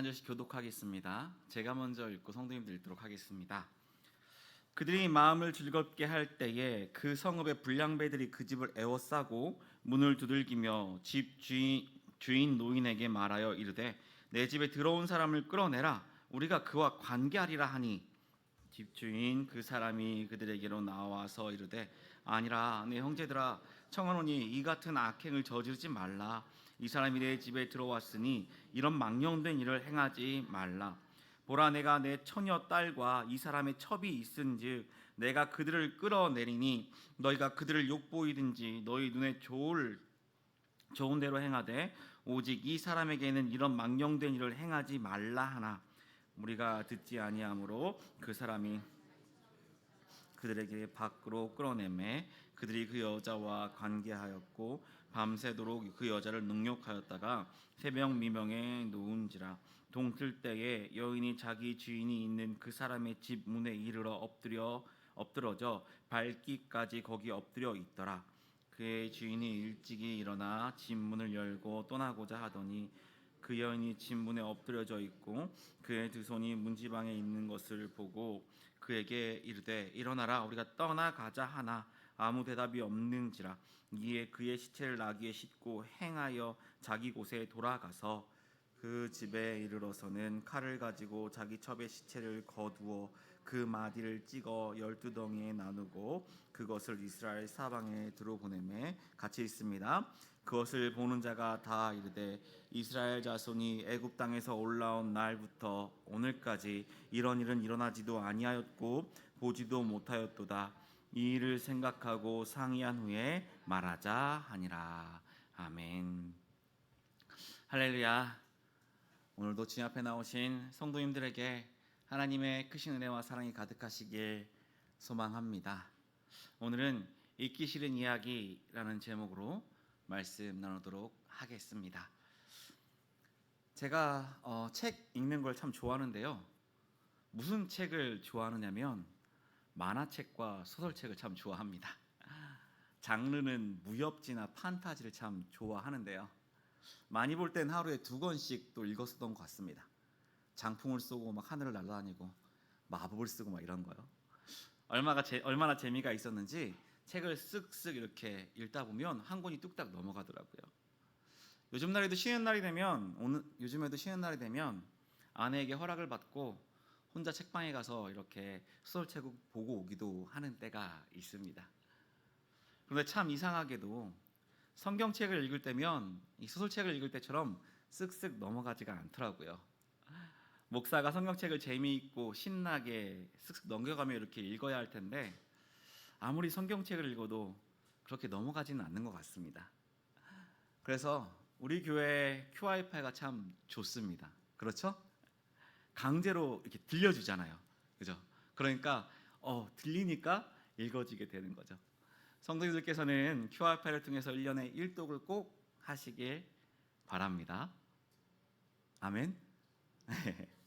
한 절씩 교독하겠습니다. 제가 먼저 읽고 성도님들 읽도록 하겠습니다. 그들이 마음을 즐겁게 할 때에 그 성읍의 불량배들이 그 집을 에워싸고 문을 두들기며 집 주인, 주인 노인에게 말하여 이르되 내 집에 들어온 사람을 끌어내라 우리가 그와 관계하리라 하니 집주인 그 사람이 그들에게로 나와서 이르되 아니라 내 형제들아 청하노니 이 같은 악행을 저지르지 말라 이 사람이 내 집에 들어왔으니 이런 망령된 일을 행하지 말라. 보라 내가 내 처녀 딸과 이 사람의 첩이 있은즉 내가 그들을 끌어내리니 너희가 그들을 욕보이든지 너희 눈에 좋을 좋은 대로 행하되 오직 이 사람에게는 이런 망령된 일을 행하지 말라 하나. 우리가 듣지 아니하므로 그 사람이 그들에게 밖으로 끌어내매 그들이 그 여자와 관계하였고 밤새도록 그 여자를 능욕하였다가 새벽 미명에 놓은지라 동틀 때에 여인이 자기 주인이 있는 그 사람의 집 문에 이르러 엎드려 엎드러져 발기까지 거기 엎드려 있더라. 그의 주인이 일찍이 일어나 집 문을 열고 떠나고자 하더니 그 여인이 집 문에 엎드려져 있고 그의 두 손이 문지방에 있는 것을 보고 그에게 이르되 일어나라 우리가 떠나가자 하나 아무 대답이 없는지라. 이에 그의 시체를 나귀에 싣고 행하여 자기 곳에 돌아가서 그 집에 이르러서는 칼을 가지고 자기 첩의 시체를 거두어 그 마디를 찍어 열두 덩이에 나누고 그것을 이스라엘 사방에 들어보내매 같이 있습니다. 그것을 보는 자가 다 이르되 이스라엘 자손이 애굽 땅에서 올라온 날부터 오늘까지 이런 일은 일어나지도 아니하였고 보지도 못하였도다. 이 일을 생각하고 상의한 후에 말하자 하니라. 아멘. 할렐루야. 오늘도 주님 앞에 나오신 성도님들에게 하나님의 크신 은혜와 사랑이 가득하시길 소망합니다. 오늘은 읽기 싫은 이야기라는 제목으로 말씀 나누도록 하겠습니다. 제가 어, 책 읽는 걸 참 좋아하는데요. 무슨 책을 좋아하느냐면 만화책과 소설책을 참 좋아합니다. 장르는 무협지나 판타지를 참 좋아하는데요. 많이 볼 땐 하루에 두 권씩 또 읽었었던 것 같습니다. 장풍을 쏘고 막 하늘을 날아다니고 마법을 쓰고 막 이런 거요. 얼마가 제, 얼마나 재미가 있었는지 책을 쓱쓱 이렇게 읽다 보면 한 권이 뚝딱 넘어가더라고요. 요즘 날에도 쉬는 날이 되면 오늘 요즘에도 쉬는 날이 되면 아내에게 허락을 받고 혼자 책방에 가서 이렇게 소설책 보고 오기도 하는 때가 있습니다. 그런데 참 이상하게도 성경책을 읽을 때면 이 소설책을 읽을 때처럼 쓱쓱 넘어가지가 않더라고요. 목사가 성경책을 재미있고 신나게 쓱쓱 넘겨가며 이렇게 읽어야 할 텐데 아무리 성경책을 읽어도 그렇게 넘어가지는 않는 것 같습니다. 그래서 우리 교회 QI파가 참 좋습니다. 그렇죠? 강제로 이렇게 들려주잖아요. 그죠? 그러니까 어, 들리니까 읽어지게 되는 거죠. 성도님들께서는 QR파를 통해서 1년에 1독을 꼭 하시길 바랍니다. 아멘.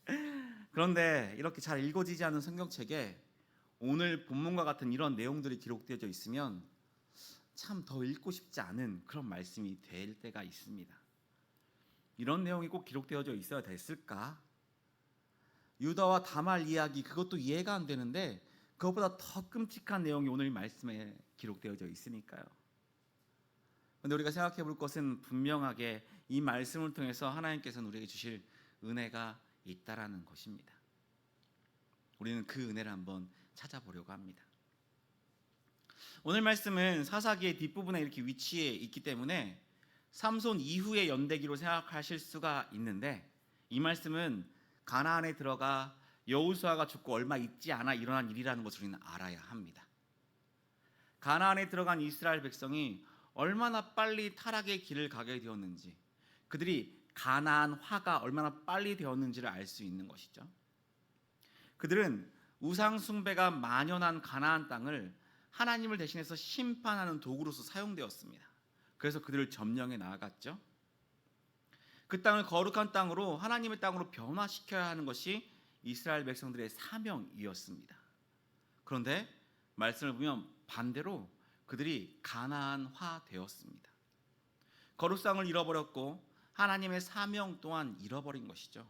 그런데 이렇게 잘 읽어지지 않은 성경책에 오늘 본문과 같은 이런 내용들이 기록되어 있으면 참 더 읽고 싶지 않은 그런 말씀이 될 때가 있습니다. 이런 내용이 꼭 기록되어져 있어야 됐을까? 유다와 다말 이야기 그것도 이해가 안 되는데 그것보다 더 끔찍한 내용이 오늘 말씀에 기록되어져 있으니까요. 그런데 우리가 생각해 볼 것은 분명하게 이 말씀을 통해서 하나님께서는 우리에게 주실 은혜가 있다라는 것입니다. 우리는 그 은혜를 한번 찾아보려고 합니다. 오늘 말씀은 사사기의 뒷부분에 이렇게 위치해 있기 때문에 삼손 이후의 연대기로 생각하실 수가 있는데 이 말씀은 가나안에 들어가 여우수아가 죽고 얼마 있지 않아 일어난 일이라는 것을 우리는 알아야 합니다. 가나안에 들어간 이스라엘 백성이 얼마나 빨리 타락의 길을 가게 되었는지 그들이 가나안화가 얼마나 빨리 되었는지를 알 수 있는 것이죠. 그들은 우상 숭배가 만연한 가나안 땅을 하나님을 대신해서 심판하는 도구로서 사용되었습니다. 그래서 그들을 점령해 나아갔죠. 그 땅을 거룩한 땅으로 하나님의 땅으로 변화시켜야 하는 것이 이스라엘 백성들의 사명이었습니다. 그런데 말씀을 보면 반대로 그들이 가나안화 되었습니다. 거룩상을 잃어버렸고 하나님의 사명 또한 잃어버린 것이죠.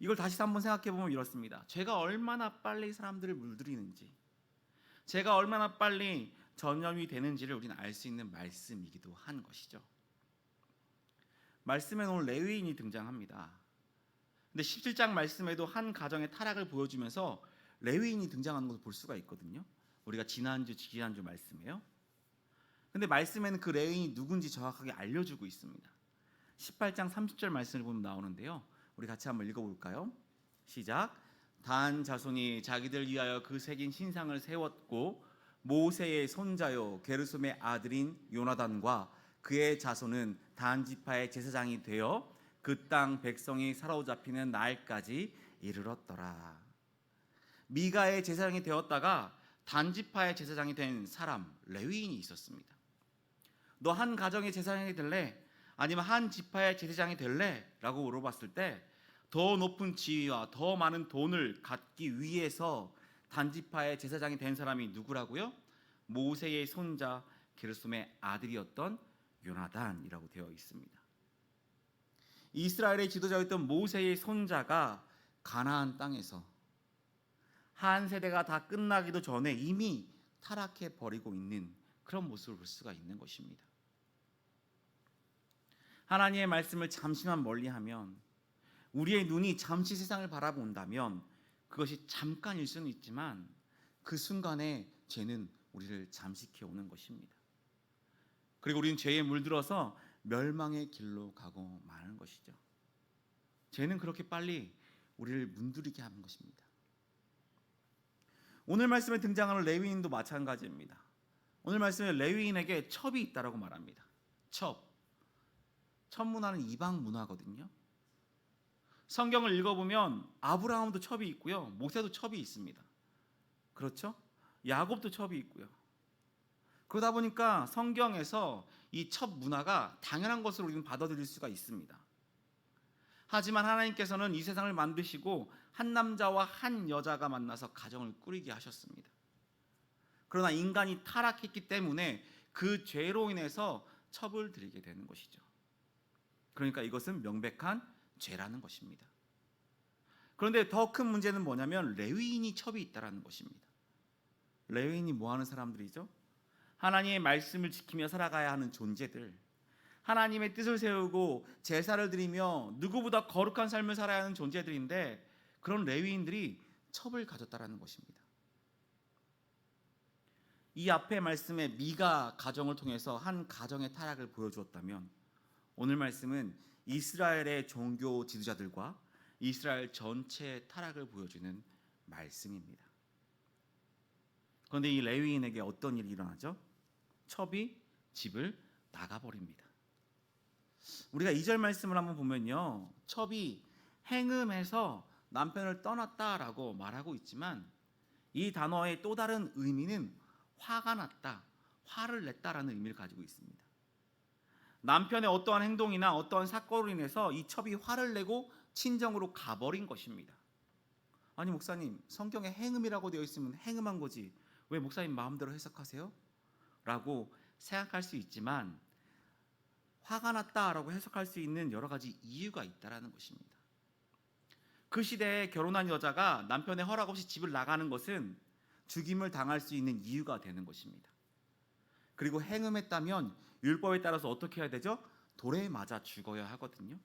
이걸 다시 한번 생각해 보면 이렇습니다. 제가 얼마나 빨리 사람들을 물들이는지, 제가 얼마나 빨리 전염이 되는지를 우리는 알 수 있는 말씀이기도 한 것이죠. 말씀에 오늘 레위인이 등장합니다. 근데 17장 말씀에도 한 가정의 타락을 보여주면서 레위인이 등장하는 것을 볼 수가 있거든요. 우리가 지난주 지난주 말씀에요. 근데 말씀에는 그 레위인이 누군지 정확하게 알려주고 있습니다. 18장 30절 말씀을 보면 나오는데요. 우리 같이 한번 읽어볼까요? 시작. 단 자손이 자기들 위하여 그 새긴 신상을 세웠고 모세의 손자요 게르솜의 아들인 요나단과 그의 자손은 단 지파의 제사장이 되어 그 땅 백성이 사로잡히는 날까지 이르렀더라. 미가의 제사장이 되었다가 단 지파의 제사장이 된 사람 레위인이 있었습니다. 너 한 가정의 제사장이 될래? 아니면 한 지파의 제사장이 될래? 라고 물어봤을 때 더 높은 지위와 더 많은 돈을 갖기 위해서 단지파의 제사장이 된 사람이 누구라고요? 모세의 손자 게르솜의 아들이었던 요나단이라고 되어 있습니다. 이스라엘의 지도자였던 모세의 손자가 가나안 땅에서 한 세대가 다 끝나기도 전에 이미 타락해 버리고 있는 그런 모습을 볼 수가 있는 것입니다. 하나님의 말씀을 잠시만 멀리하면 우리의 눈이 잠시 세상을 바라본다면 그것이 잠깐일 수는 있지만 그 순간에 죄는 우리를 잠식해 오는 것입니다. 그리고 우리는 죄에 물들어서 멸망의 길로 가고 마는 것이죠. 죄는 그렇게 빨리 우리를 문드리게 하는 것입니다. 오늘 말씀에 등장하는 레위인도 마찬가지입니다. 오늘 말씀에 레위인에게 첩이 있다라고 말합니다. 첩. 첩 문화는 이방 문화거든요. 성경을 읽어보면 아브라함도 첩이 있고요, 모세도 첩이 있습니다. 그렇죠? 야곱도 첩이 있고요. 그러다 보니까 성경에서 이 첩 문화가 당연한 것으로 우리는 받아들일 수가 있습니다. 하지만 하나님께서는 이 세상을 만드시고 한 남자와 한 여자가 만나서 가정을 꾸리게 하셨습니다. 그러나 인간이 타락했기 때문에 그 죄로 인해서 첩을 드리게 되는 것이죠. 그러니까 이것은 명백한 죄라는 것입니다. 그런데 더 큰 문제는 뭐냐면 레위인이 첩이 있다라는 것입니다. 레위인이 뭐 하는 사람들이죠? 하나님의 말씀을 지키며 살아가야 하는 존재들. 하나님의 뜻을 세우고 제사를 드리며 누구보다 거룩한 삶을 살아야 하는 존재들인데 그런 레위인들이 첩을 가졌다라는 것입니다. 이 앞의 말씀에 미가 가정을 통해서 한 가정의 타락을 보여주었다면 오늘 말씀은 이스라엘의 종교 지도자들과 이스라엘 전체의 타락을 보여주는 말씀입니다. 그런데 이 레위인에게 어떤 일이 일어나죠? 첩이 집을 나가버립니다. 우리가 2절 말씀을 한번 보면요. 첩이 행음해서 남편을 떠났다라고 말하고 있지만 이 단어의 또 다른 의미는 화가 났다, 화를 냈다라는 의미를 가지고 있습니다. 남편의 어떠한 행동이나 어떠한 사건으로 인해서 이 첩이 화를 내고 친정으로 가버린 것입니다. 아니 목사님 성경에 행음이라고 되어 있으면 행음한 거지 왜 목사님 마음대로 해석하세요? 라고 생각할 수 있지만 화가 났다라고 해석할 수 있는 여러 가지 이유가 있다라는 것입니다. 그 시대에 결혼한 여자가 남편의 허락 없이 집을 나가는 것은 죽임을 당할 수 있는 이유가 되는 것입니다. 그리고 행음했다면 율법에 따라서 어떻게 해야 되죠? 돌에 맞아 죽어야 하거든요.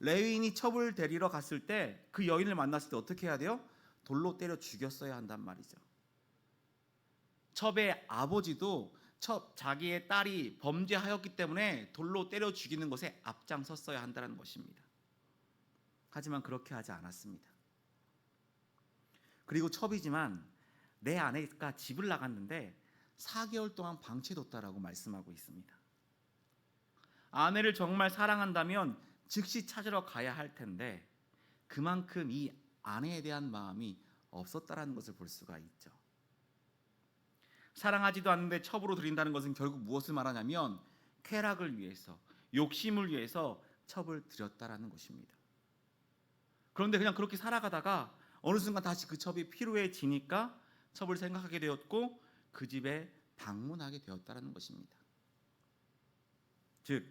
레위인이 첩을 데리러 갔을 때 그 여인을 만났을 때 어떻게 해야 돼요? 돌로 때려 죽였어야 한단 말이죠. 첩의 아버지도 첩 자기의 딸이 범죄하였기 때문에 돌로 때려 죽이는 것에 앞장섰어야 한다는 것입니다. 하지만 그렇게 하지 않았습니다. 그리고 첩이지만 내 아내가 집을 나갔는데 4개월 동안 방치해뒀다라고 말씀하고 있습니다. 아내를 정말 사랑한다면 즉시 찾으러 가야 할 텐데 그만큼 이 아내에 대한 마음이 없었다라는 것을 볼 수가 있죠. 사랑하지도 않는데 첩으로 드린다는 것은 결국 무엇을 말하냐면 쾌락을 위해서 욕심을 위해서 첩을 드렸다라는 것입니다. 그런데 그냥 그렇게 살아가다가 어느 순간 다시 그 첩이 피로해지니까 첩을 생각하게 되었고 그 집에 방문하게 되었다라는 것입니다. 즉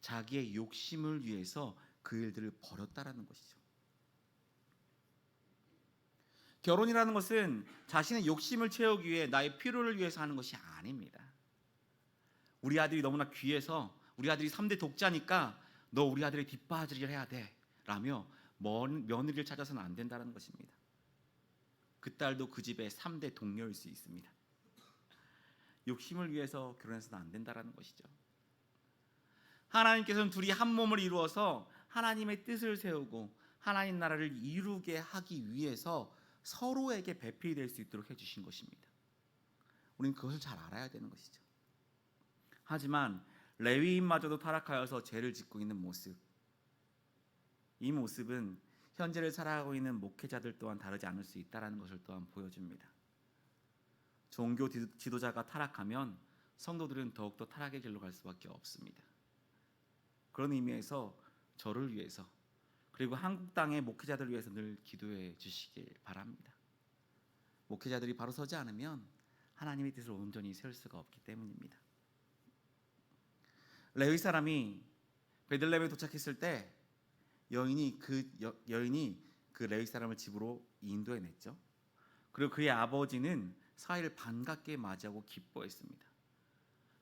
자기의 욕심을 위해서 그 일들을 버렸다라는 것이죠. 결혼이라는 것은 자신의 욕심을 채우기 위해 나의 필요를 위해서 하는 것이 아닙니다. 우리 아들이 너무나 귀해서 우리 아들이 3대 독자니까 너 우리 아들의 뒷바라지를 해야 돼 라며 먼 며느리를 찾아서는 안 된다는 것입니다. 그 딸도 그 집의 3대 동료일 수 있습니다. 욕심을 위해서 결혼해서는 안 된다는 것이죠. 하나님께서는 둘이 한 몸을 이루어서 하나님의 뜻을 세우고 하나님 나라를 이루게 하기 위해서 서로에게 배필이 될 수 있도록 해주신 것입니다. 우리는 그것을 잘 알아야 되는 것이죠. 하지만 레위인마저도 타락하여서 죄를 짓고 있는 모습, 이 모습은 현재를 살아가고 있는 목회자들 또한 다르지 않을 수 있다라는 것을 또한 보여줍니다. 종교 지도자가 타락하면 성도들은 더욱더 타락의 길로 갈 수밖에 없습니다. 그런 의미에서 저를 위해서 그리고 한국 땅의 목회자들을 위해서 늘 기도해 주시길 바랍니다. 목회자들이 바로 서지 않으면 하나님의 뜻을 온전히 세울 수가 없기 때문입니다. 레위 사람이 베들레헴에 도착했을 때 여인이 그 여, 여인이 그 레위 사람을 집으로 인도해 냈죠. 그리고 그의 아버지는 사이를 반갑게 맞이하고 기뻐했습니다.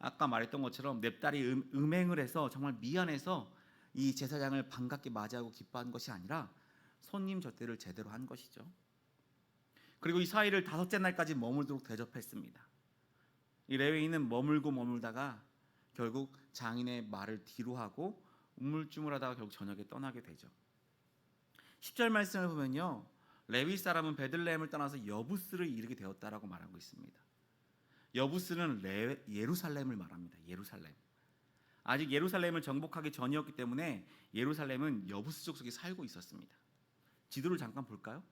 아까 말했던 것처럼 넵달이 음, 음행을 해서 정말 미안해서 이 제사장을 반갑게 맞이하고 기뻐한 것이 아니라 손님 접대를 제대로 한 것이죠. 그리고 이 사이를 다섯째 날까지 머물도록 대접했습니다. 이 레위인은 머물고 머물다가 결국 장인의 말을 뒤로 하고 우물쭈물하다가 결국 저녁에 떠나게 되죠. 10절 말씀을 보면요. 레위 사람은 베들레헴을 떠나서 여부스를 이르게 되었다라고 말하고 있습니다. 여부스는 레, 예루살렘을 말합니다. 예루살렘. 아직 예루살렘을 정복하기 전이었기 때문에 예루살렘은 여부스 족속이 살고 있었습니다. 지도를 잠깐 볼까요?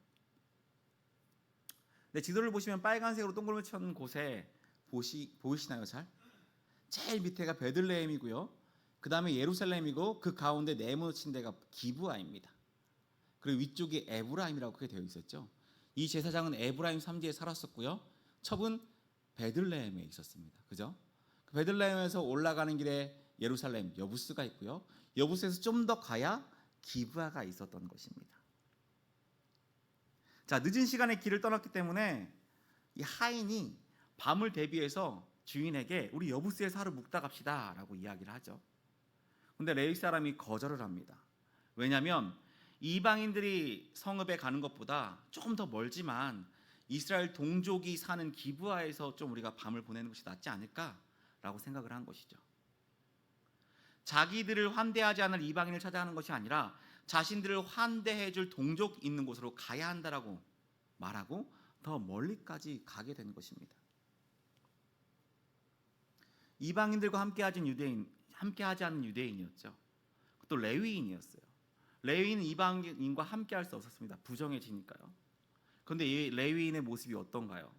네, 지도를 보시면 빨간색으로 동그라미 친 곳에 보시, 보이시나요, 잘? 제일 밑에가 베들레헴이고요. 그 다음에 예루살렘이고 그 가운데 네모친 데가 기브아입니다. 그리고 위쪽이 에브라임이라고 그게 되어 있었죠. 이 제사장은 에브라임 삼지에 살았었고요. 첩은 베들레헴에 있었습니다. 그죠? 그 베들레헴에서 올라가는 길에 예루살렘 여부스가 있고요. 여부스에서 좀 더 가야 기브아가 있었던 것입니다. 자, 늦은 시간에 길을 떠났기 때문에 이 하인이 밤을 대비해서 주인에게 우리 여부스에서 하루 묵다 갑시다라고 이야기를 하죠. 근데 레위 사람이 거절을 합니다. 왜냐하면 이방인들이 성읍에 가는 것보다 조금 더 멀지만 이스라엘 동족이 사는 기브아에서 좀 우리가 밤을 보내는 것이 낫지 않을까라고 생각을 한 것이죠. 자기들을 환대하지 않을 이방인을 찾아가는 것이 아니라 자신들을 환대해 줄 동족 있는 곳으로 가야 한다라고 말하고 더 멀리까지 가게 된 것입니다. 이방인들과 함께하지 유대인 함께 하지 않는 유대인이었죠. 또 레위인이었어요. 레위인은 이방인과 함께 할 수 없었습니다. 부정해지니까요. 그런데 이 레위인의 모습이 어떤가요?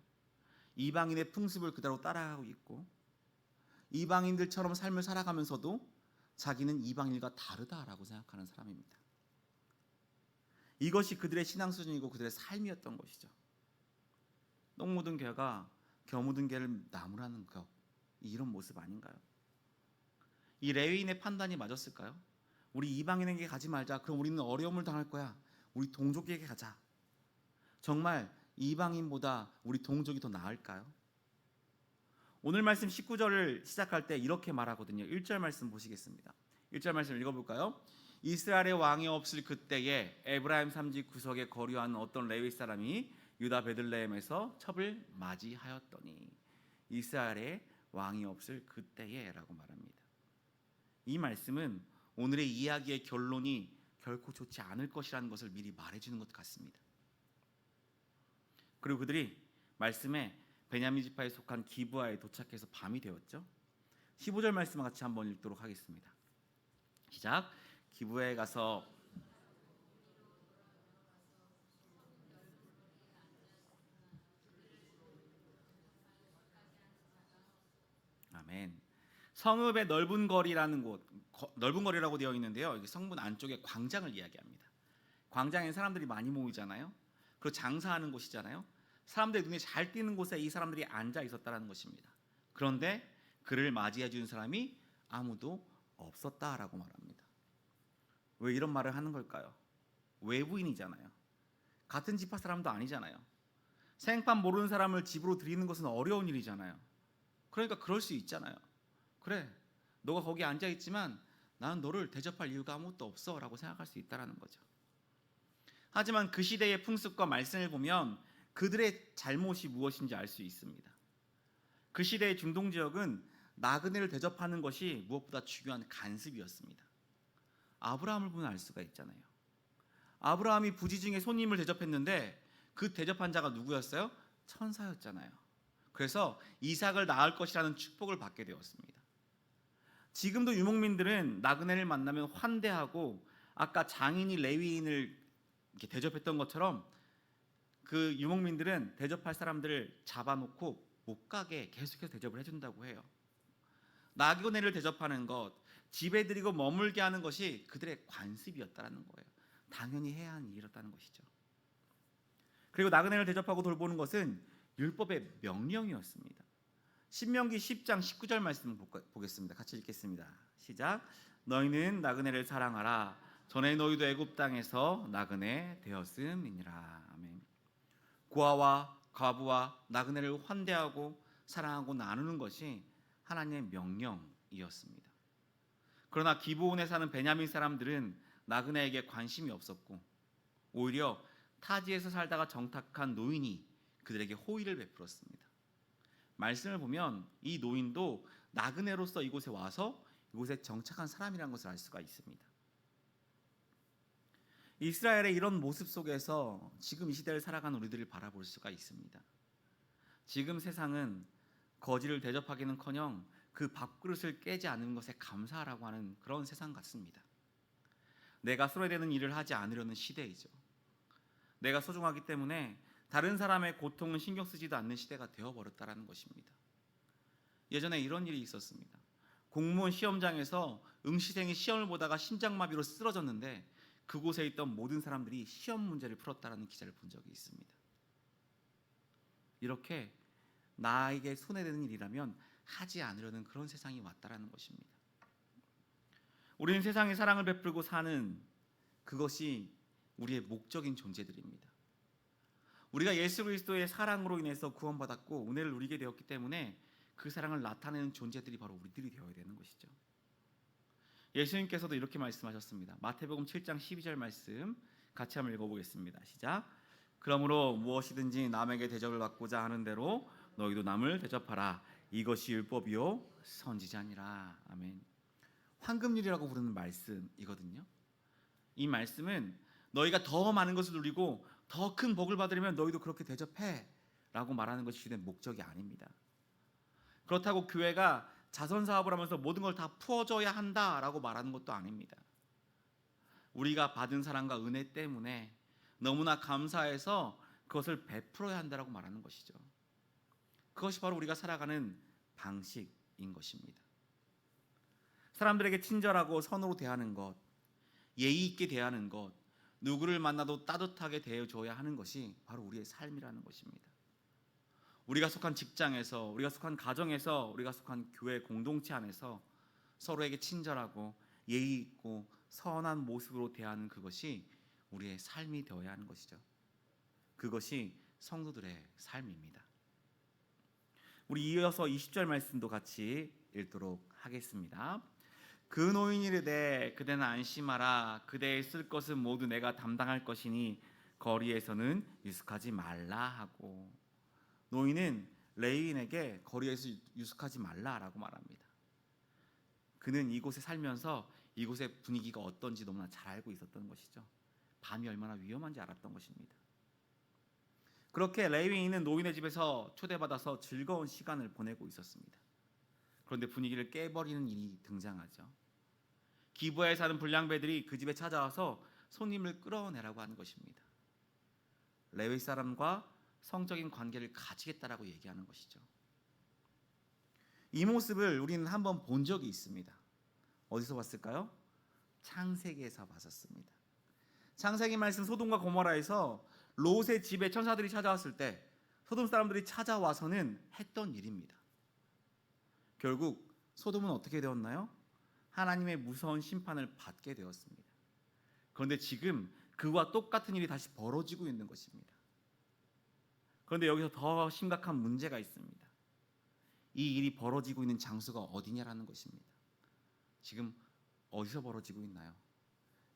이방인의 풍습을 그대로 따라가고 있고 이방인들처럼 삶을 살아가면서도 자기는 이방인과 다르다라고 생각하는 사람입니다. 이것이 그들의 신앙 수준이고 그들의 삶이었던 것이죠. 똥 묻은 개가 겨 묻은 개를 나무라는 것 이런 모습 아닌가요? 이 레위인의 판단이 맞았을까요? 우리 이방인에게 가지 말자. 그럼 우리는 어려움을 당할 거야. 우리 동족에게 가자. 정말 이방인보다 우리 동족이 더 나을까요? 오늘 말씀 19절을 시작할 때 이렇게 말하거든요. 1절 말씀 보시겠습니다. 1절 말씀 읽어볼까요? 이스라엘의 왕이 없을 그때에 에브라임 삼지 구석에 거류하는 어떤 레위 사람이 유다 베들레헴에서 첩을 맞이하였더니 이스라엘의 왕이 없을 그때에라고 말합니다. 이 말씀은 오늘의 이야기의 결론이 결코 좋지 않을 것이라는 것을 미리 말해주는 것 같습니다. 그리고 그들이 말씀에 베냐민 지파에 속한 기브아에 도착해서 밤이 되었죠. 15절 말씀 같이 한번 읽도록 하겠습니다. 시작. 기브에 가서 아멘. 성읍의 넓은 거리라는 곳, 거, 넓은 거리라고 되어 있는데요. 여기 성문 안쪽에 광장을 이야기합니다. 광장에 사람들이 많이 모이잖아요. 그리고 장사하는 곳이잖아요. 사람들의 눈에 잘 띄는 곳에 이 사람들이 앉아 있었다라는 것입니다. 그런데 그를 맞이해 주는 사람이 아무도 없었다라고 말합니다. 왜 이런 말을 하는 걸까요? 외부인이잖아요. 같은 지파 사람도 아니잖아요. 생판 모르는 사람을 집으로 들이는 것은 어려운 일이잖아요. 그러니까 그럴 수 있잖아요. 그래, 너가 거기 앉아 있지만 나는 너를 대접할 이유가 아무것도 없어라고 생각할 수 있다라는 거죠. 하지만 그 시대의 풍습과 말씀을 보면 그들의 잘못이 무엇인지 알 수 있습니다. 그 시대의 중동 지역은 나그네를 대접하는 것이 무엇보다 중요한 간습이었습니다. 아브라함을 보면 알 수가 있잖아요. 아브라함이 부지 중에 손님을 대접했는데 그 대접한 자가 누구였어요? 천사였잖아요. 그래서 이삭을 낳을 것이라는 축복을 받게 되었습니다. 지금도 유목민들은 나그네를 만나면 환대하고 아까 장인이 레위인을 대접했던 것처럼 그 유목민들은 대접할 사람들을 잡아놓고 못 가게 계속해서 대접을 해준다고 해요. 나그네를 대접하는 것, 집에 들이고 머물게 하는 것이 그들의 관습이었다라는 거예요. 당연히 해야 하는 일이었다는 것이죠. 그리고 나그네를 대접하고 돌보는 것은 율법의 명령이었습니다. 신명기 10장 19절 말씀 보겠습니다. 같이 읽겠습니다. 시작. 너희는 나그네를 사랑하라. 전에 너희도 애굽 땅에서 나그네 되었음이니라. 아멘. 고아와 과부와 나그네를 환대하고 사랑하고 나누는 것이 하나님의 명령이었습니다. 그러나 기브온에 사는 베냐민 사람들은 나그네에게 관심이 없었고 오히려 타지에서 살다가 정탁한 노인이 그들에게 호의를 베풀었습니다. 말씀을 보면 이 노인도 나그네로서 이곳에 와서 이곳에 정착한 사람이라는 것을 알 수가 있습니다. 이스라엘의 이런 모습 속에서 지금 이 시대를 살아가는 우리들을 바라볼 수가 있습니다. 지금 세상은 거지를 대접하기는커녕 그 밥그릇을 깨지 않는 것에 감사하라고 하는 그런 세상 같습니다. 내가 손해되는 일을 하지 않으려는 시대이죠. 내가 소중하기 때문에 다른 사람의 고통은 신경 쓰지도 않는 시대가 되어버렸다라는 것입니다. 예전에 이런 일이 있었습니다. 공무원 시험장에서 응시생이 시험을 보다가 심장마비로 쓰러졌는데 그곳에 있던 모든 사람들이 시험 문제를 풀었다라는 기사를 본 적이 있습니다. 이렇게 나에게 손해되는 일이라면 하지 않으려는 그런 세상이 왔다라는 것입니다. 우리는 세상에 사랑을 베풀고 사는 그것이 우리의 목적인 존재들입니다. 우리가 예수 그리스도의 사랑으로 인해서 구원받았고 은혜를 누리게 되었기 때문에 그 사랑을 나타내는 존재들이 바로 우리들이 되어야 되는 것이죠. 예수님께서도 이렇게 말씀하셨습니다. 마태복음 7장 12절 말씀 같이 한번 읽어보겠습니다. 시작. 그러므로 무엇이든지 남에게 대접을 받고자 하는 대로 너희도 남을 대접하라. 이것이 율법이요 선지자니라. 아멘. 황금률이라고 부르는 말씀이거든요. 이 말씀은 너희가 더 많은 것을 누리고 더 큰 복을 받으려면 너희도 그렇게 대접해 라고 말하는 것이 주된 목적이 아닙니다. 그렇다고 교회가 자선 사업을 하면서 모든 걸 다 풀어줘야 한다라고 말하는 것도 아닙니다. 우리가 받은 사랑과 은혜 때문에 너무나 감사해서 그것을 베풀어야 한다라고 말하는 것이죠. 그것이 바로 우리가 살아가는 방식인 것입니다. 사람들에게 친절하고 선으로 대하는 것, 예의 있게 대하는 것, 누구를 만나도 따뜻하게 대해줘야 하는 것이 바로 우리의 삶이라는 것입니다. 우리가 속한 직장에서, 우리가 속한 가정에서, 우리가 속한 교회 공동체 안에서 서로에게 친절하고 예의 있고 선한 모습으로 대하는 그것이 우리의 삶이 되어야 하는 것이죠. 그것이 성도들의 삶입니다. 우리 이어서 20절 말씀도 같이 읽도록 하겠습니다. 그 노인이 이르되 그대는 안심하라 그대의 쓸 것은 모두 내가 담당할 것이니 거리에서는 유숙하지 말라 하고 노인은 레인에게 거리에서 유숙하지 말라라고 말합니다. 그는 이곳에 살면서 이곳의 분위기가 어떤지 너무나 잘 알고 있었던 것이죠. 밤이 얼마나 위험한지 알았던 것입니다. 그렇게 레위인은 노인의 집에서 초대받아서 즐거운 시간을 보내고 있었습니다. 그런데 분위기를 깨버리는 일이 등장하죠. 기부에 사는 불량배들이 그 집에 찾아와서 손님을 끌어내라고 하는 것입니다. 레위 사람과 성적인 관계를 가지겠다라고 얘기하는 것이죠. 이 모습을 우리는 한번 본 적이 있습니다. 어디서 봤을까요? 창세기에서 봤었습니다. 창세기 말씀 소돔과 고모라에서 롯의 집에 천사들이 찾아왔을 때 소돔 사람들이 찾아와서는 했던 일입니다. 결국 소돔은 어떻게 되었나요? 하나님의 무서운 심판을 받게 되었습니다. 그런데 지금 그와 똑같은 일이 다시 벌어지고 있는 것입니다. 그런데 여기서 더 심각한 문제가 있습니다. 이 일이 벌어지고 있는 장소가 어디냐라는 것입니다. 지금 어디서 벌어지고 있나요?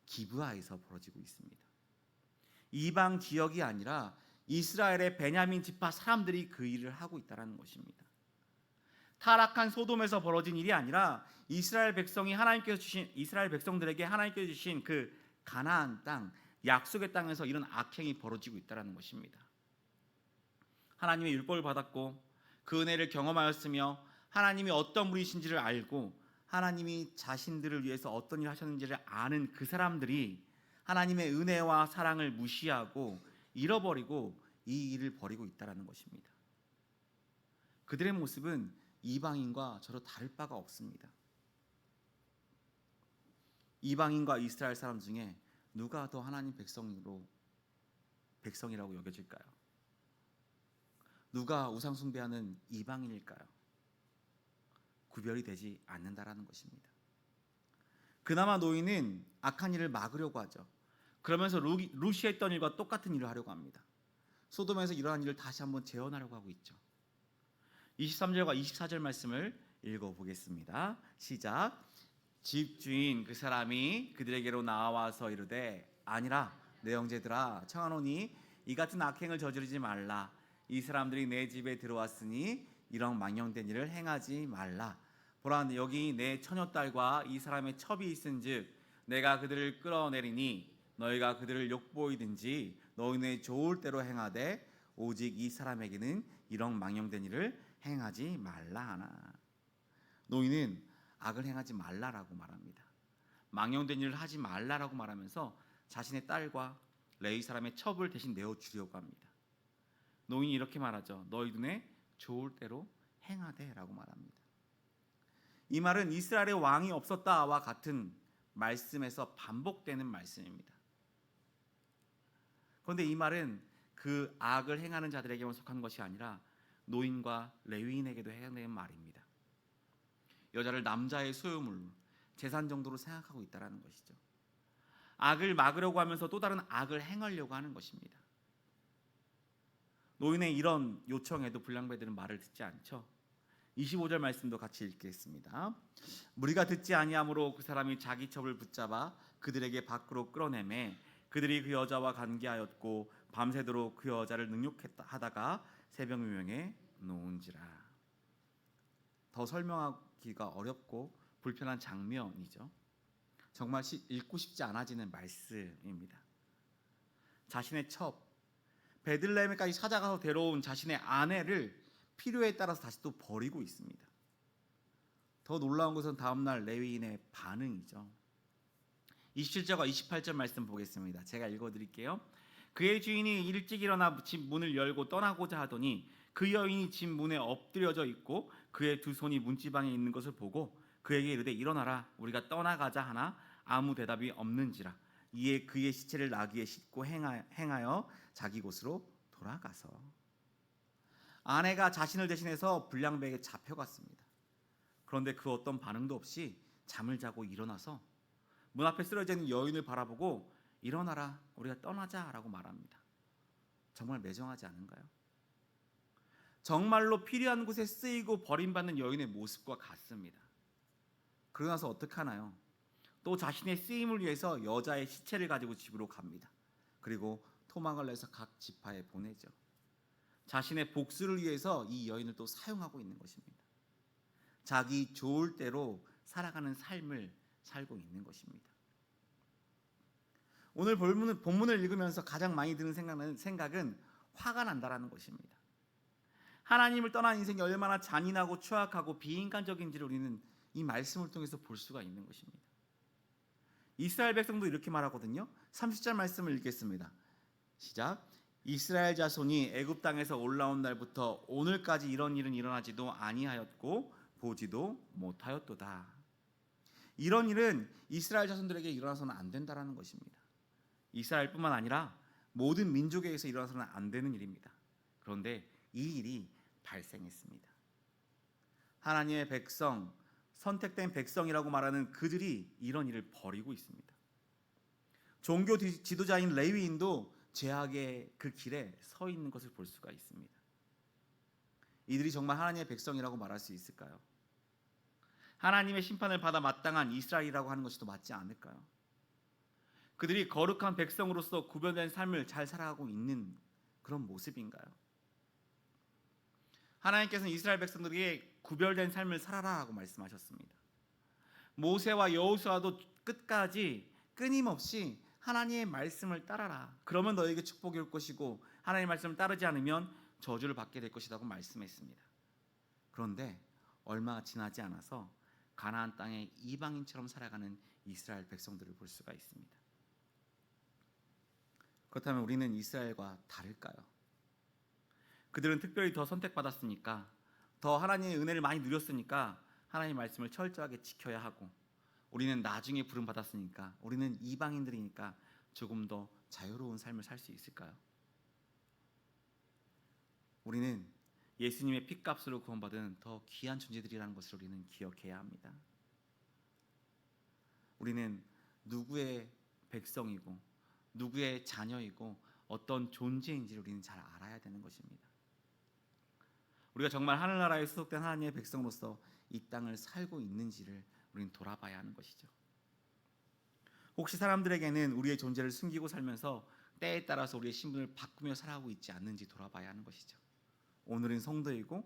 기브아에서 벌어지고 있습니다. 이방 지역이 아니라 이스라엘의 베냐민 지파 사람들이 그 일을 하고 있다라는 것입니다. 타락한 소돔에서 벌어진 일이 아니라 이스라엘 백성이 하나님께서 주신 이스라엘 백성들에게 하나님께서 주신 그 가나안 땅 약속의 땅에서 이런 악행이 벌어지고 있다라는 것입니다. 하나님의 율법을 받았고 그 은혜를 경험하였으며 하나님이 어떤 분이신지를 알고 하나님이 자신들을 위해서 어떤 일을 하셨는지를 아는 그 사람들이 하나님의 은혜와 사랑을 무시하고 잃어버리고 이 일을 벌이고 있다라는 것입니다. 그들의 모습은 이방인과 저로 다를 바가 없습니다. 이방인과 이스라엘 사람 중에 누가 더 하나님 백성으로 백성이라고 여겨질까요? 누가 우상 숭배하는 이방인일까요? 구별이 되지 않는다라는 것입니다. 그나마 노인은 악한 일을 막으려고 하죠. 그러면서 루, 루시 했던 일과 똑같은 일을 하려고 합니다. 소돔에서 일어난 일을 다시 한번 재현하려고 하고 있죠. 23절과 24절 말씀을 읽어 보겠습니다. 시작. 집주인 그 사람이 그들에게로 나와서 이르되 아니라 내 형제들아 청하노니 이 같은 악행을 저지르지 말라 이 사람들이 내 집에 들어왔으니 이런 망령된 일을 행하지 말라 보라 여기 내 처녀 딸과 이 사람의 첩이 있은즉 내가 그들을 끌어내리니 너희가 그들을 욕보이든지 너희네 좋을 대로 행하되 오직 이 사람에게는 이런 망령된 일을 행하지 말라 하나 노인은 악을 행하지 말라라고 말합니다. 망령된 일을 하지 말라라고 말하면서 자신의 딸과 레이 사람의 첩을 대신 내어 주려고 합니다. 노인이 이렇게 말하죠. 너희 눈에 좋을 대로 행하되라고 말합니다. 이 말은 이스라엘의 왕이 없었다와 같은 말씀에서 반복되는 말씀입니다. 그런데 이 말은 그 악을 행하는 자들에게만 속한 것이 아니라 노인과 레위인에게도 해당되는 말입니다. 여자를 남자의 소유물, 재산 정도로 생각하고 있다라는 것이죠. 악을 막으려고 하면서 또 다른 악을 행하려고 하는 것입니다. 노인의 이런 요청에도 불량배들은 말을 듣지 않죠. 25절 말씀도 같이 읽겠습니다. 무리가 듣지 아니하므로 그 사람이 자기 첩을 붙잡아 그들에게 밖으로 끌어내매 그들이 그 여자와 관계하였고 밤새도록 그 여자를 능욕했다 하다가 새벽 유명에 놓은지라. 더 설명하기가 어렵고 불편한 장면이죠. 정말 읽고 싶지 않아지는 말씀입니다. 자신의 첩 베들레헴까지 찾아가서 데려온 자신의 아내를 필요에 따라서 다시 또 버리고 있습니다. 더 놀라운 것은 다음 날 레위인의 반응이죠. 27절과 28절 말씀 보겠습니다. 제가 읽어 드릴게요. 그의 주인이 일찍 일어나 집 문을 열고 떠나고자 하더니 그 여인이 집 문에 엎드려져 있고 그의 두 손이 문지방에 있는 것을 보고 그에게 이르되 일어나라 우리가 떠나가자 하나 아무 대답이 없는지라 이에 그의 시체를 나귀에 싣고 행하여 자기 곳으로 돌아가서 아내가 자신을 대신해서 불량배에게 잡혀갔습니다. 그런데 그 어떤 반응도 없이 잠을 자고 일어나서 문 앞에 있는 여인을 바라보고 일어나라 우리가 떠나자 라고 말합니다. 정말 매정하지 않은가요? 정말로 필요한 곳에 쓰이고 버림받는 여인의 모습과 같습니다. 그러고 나서 어떻게 하나요? 또 자신의 쓰임을 위해서 여자의 시체를 가지고 집으로 갑니다. 그리고 토막을 내서 각 지파에 보내죠. 자신의 복수를 위해서 이 여인을 또 사용하고 있는 것입니다. 자기 좋을 대로 살아가는 삶을 살고 있는 것입니다. 오늘 본문을, 본문을 읽으면서 가장 많이 드는 생각은, 생각은 화가 난다라는 것입니다. 하나님을 떠난 인생이 얼마나 잔인하고 추악하고 비인간적인지를 우리는 이 말씀을 통해서 볼 수가 있는 것입니다. 이스라엘 백성도 이렇게 말하거든요. 30절 말씀을 읽겠습니다. 시작. 이스라엘 자손이 애굽 땅에서 올라온 날부터 오늘까지 이런 일은 일어나지도 아니하였고 보지도 못하였도다. 이런 일은 이스라엘 자손들에게 일어나서는 안 된다라는 것입니다. 이스라엘뿐만 아니라 모든 민족에게서 일어나서는 안 되는 일입니다. 그런데 이 일이 발생했습니다. 하나님의 백성, 선택된 백성이라고 말하는 그들이 이런 일을 벌이고 있습니다. 종교 지도자인 레위인도 죄악의 그 길에 서 있는 것을 볼 수가 있습니다. 이들이 정말 하나님의 백성이라고 말할 수 있을까요? 하나님의 심판을 받아 마땅한 이스라엘이라고 하는 것이 더 맞지 않을까요? 그들이 거룩한 백성으로서 구별된 삶을 잘 살아가고 있는 그런 모습인가요? 하나님께서는 이스라엘 백성들에게 구별된 삶을 살아라라고 말씀하셨습니다. 모세와 여호수아도 끝까지 끊임없이 하나님의 말씀을 따라라. 그러면 너에게 축복이 올 것이고 하나님의 말씀을 따르지 않으면 저주를 받게 될 것이라고 말씀했습니다. 그런데 얼마 지나지 않아서 가나안 땅에 이방인처럼 살아가는 이스라엘 백성들을 볼 수가 있습니다. 그렇다면 우리는 이스라엘과 다를까요? 그들은 특별히 더 선택받았으니까 더 하나님의 은혜를 많이 누렸으니까 하나님의 말씀을 철저하게 지켜야 하고 우리는 나중에 부름 받았으니까 우리는 이방인들이니까 조금 더 자유로운 삶을 살 수 있을까요? 우리는 예수님의 피값으로 구원받은 더 귀한 존재들이라는 것을 우리는 기억해야 합니다. 우리는 누구의 백성이고 누구의 자녀이고 어떤 존재인지를 우리는 잘 알아야 되는 것입니다. 우리가 정말 하늘나라에 소속된 하나님의 백성으로서 이 땅을 살고 있는지를 우리는 돌아봐야 하는 것이죠. 혹시 사람들에게는 우리의 존재를 숨기고 살면서 때에 따라서 우리의 신분을 바꾸며 살아가고 있지 않는지 돌아봐야 하는 것이죠. 오늘은 성도이고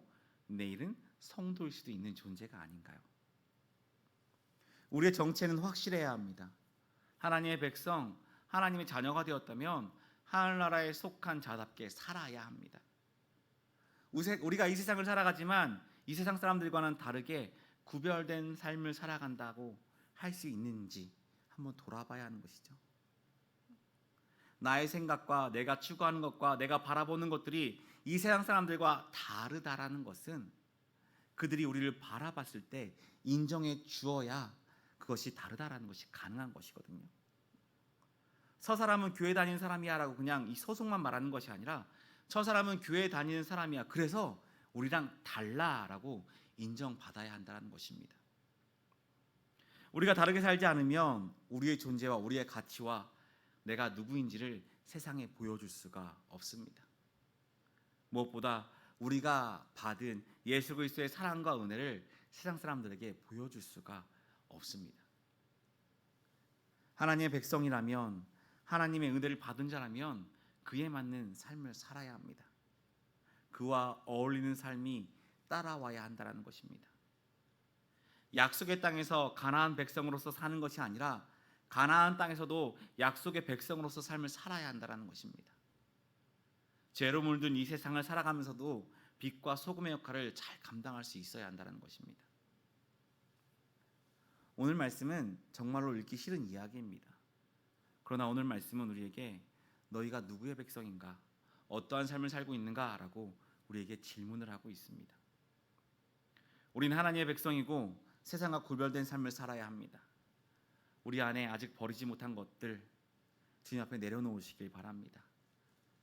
내일은 성도일 수도 있는 존재가 아닌가요? 우리의 정체는 확실해야 합니다. 하나님의 백성, 하나님의 자녀가 되었다면 하늘나라에 속한 자답게 살아야 합니다. 우리가 이 세상을 살아가지만 이 세상 사람들과는 다르게 구별된 삶을 살아간다고 할 수 있는지 한번 돌아봐야 하는 것이죠. 나의 생각과 내가 추구하는 것과 내가 바라보는 것들이 이 세상 사람들과 다르다라는 것은 그들이 우리를 바라봤을 때 인정해 주어야 그것이 다르다라는 것이 가능한 것이거든요. 서 사람은 교회 다니는 사람이야라고 그냥 이 소속만 말하는 것이 아니라 저 사람은 교회 다니는 사람이야. 그래서 우리랑 달라라고 인정받아야 한다는 것입니다. 우리가 다르게 살지 않으면 우리의 존재와 우리의 가치와 내가 누구인지를 세상에 보여줄 수가 없습니다. 무엇보다 우리가 받은 예수 그리스도의 사랑과 은혜를 세상 사람들에게 보여줄 수가 없습니다. 하나님의 백성이라면 하나님의 은혜를 받은 자라면 그에 맞는 삶을 살아야 합니다. 그와 어울리는 삶이 따라와야 한다는 것입니다. 약속의 땅에서 가나안 백성으로서 사는 것이 아니라 가나안 땅에서도 약속의 백성으로서 삶을 살아야 한다는 것입니다. 죄로 물든 이 세상을 살아가면서도 빛과 소금의 역할을 잘 감당할 수 있어야 한다는 것입니다. 오늘 말씀은 정말로 읽기 싫은 이야기입니다. 그러나 오늘 말씀은 우리에게 너희가 누구의 백성인가, 어떠한 삶을 살고 있는가라고 우리에게 질문을 하고 있습니다. 우리는 하나님의 백성이고 세상과 구별된 삶을 살아야 합니다. 우리 안에 아직 버리지 못한 것들 주님 앞에 내려놓으시길 바랍니다.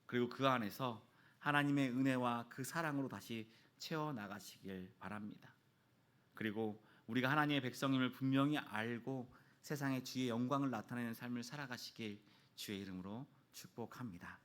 그리고 그 안에서 하나님의 은혜와 그 사랑으로 다시 채워 나가시길 바랍니다. 그리고 우리가 하나님의 백성임을 분명히 알고 세상에 주의 영광을 나타내는 삶을 살아가시길 주의 이름으로 축복합니다.